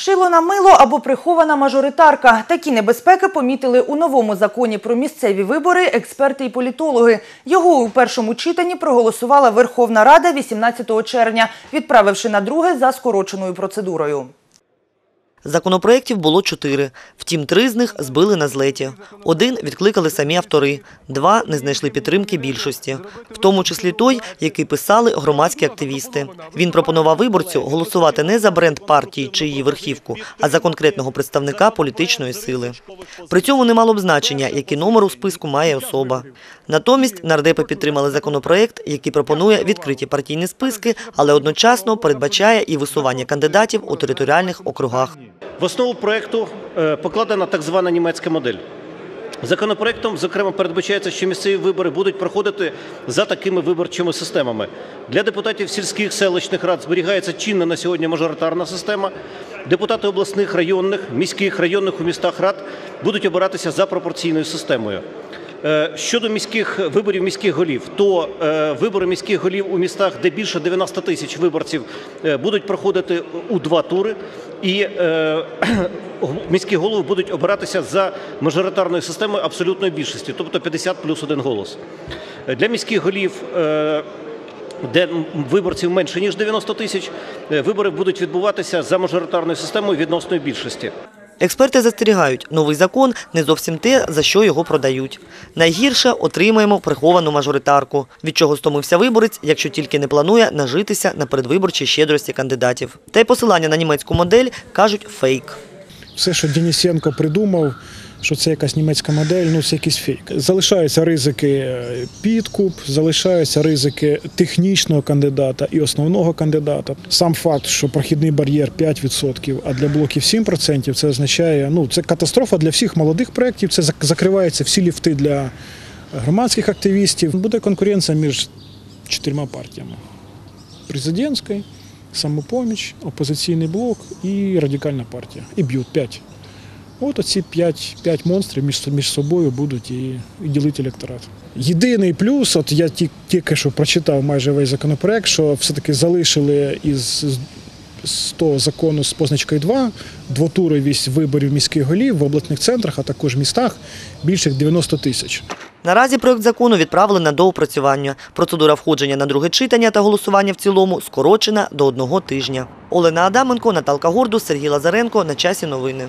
Шило на мило або прихована мажоритарка. Такі небезпеки помітили у новому законі про місцеві вибори експерти і політологи. Його у першому читанні проголосувала Верховна Рада 18 червня, відправивши на друге за скороченою процедурою. Законопроєктів було чотири. Втім, три з них збили на злеті. Один відкликали самі автори, два не знайшли підтримки більшості, в тому числі той, який писали громадські активісти. Він пропонував виборцю голосувати не за бренд партії чи її верхівку, а за конкретного представника політичної сили. При цьому не мало б значення, який номер у списку має особа. Натомість нардепи підтримали законопроєкт, який пропонує відкриті партійні списки, але одночасно передбачає і висування кандидатів у територіальних округах. В основу проекту е, покладена так звана німецька модель. Законопроектом, зокрема, передбачається, що місцеві вибори будуть проходити за такими виборчими системами. Для депутатів сільських селищних рад зберігається чинна на сьогодні мажоритарна система. Депутати обласних, районних, міських, районних у містах рад будуть обиратися за пропорційною системою. Е, Щодо міських виборів міських голів, то е, вибори міських голів у містах, де більше 90 тисяч виборців, е, будуть проходити у два тури, і міські голови будуть обиратися за мажоритарною системою абсолютної більшості, тобто 50 плюс один голос. Для міських голів. де виборців менше ніж 90 тисяч, вибори будуть відбуватися за мажоритарною системою відносної більшості. Експерти застерігають, новий закон не зовсім те, за що його продають. Найгірше отримаємо приховану мажоритарку, від чого стомився виборець, якщо тільки не планує нажитися на передвиборчій щедрості кандидатів. Та й посилання на німецьку модель кажуть фейк. Все, що Денисенко придумав, що це якась німецька модель, ну це якийсь фейк. Залишаються ризики е, підкуп, залишаються ризики технічного кандидата і основного кандидата. Сам факт, що прохідний бар'єр 5%, а для блоків 7%, це означає, ну це катастрофа для всіх молодих проєктів. Це зак- закриваються всі ліфти для громадських активістів. Буде конкуренція між чотирма партіями: президентською, самопоміч, опозиційний блок і радикальна партія. І б'ють п'ять. От оці п'ять, п'ять монстрів між, між собою будуть і, і ділити електорат. Єдиний плюс, от я ті- тільки що прочитав майже весь законопроект, що все-таки залишили із з- з того закону з позначкою 2 двотуровість виборів міських голів в обласних центрах, а також містах більше як 90 тисяч. Наразі проект закону відправили на доопрацювання. Процедура входження на друге читання та голосування в цілому скорочена до одного тижня. Олена Адаменко, Наталка Гордус, Сергій Лазаренко. На часі новини.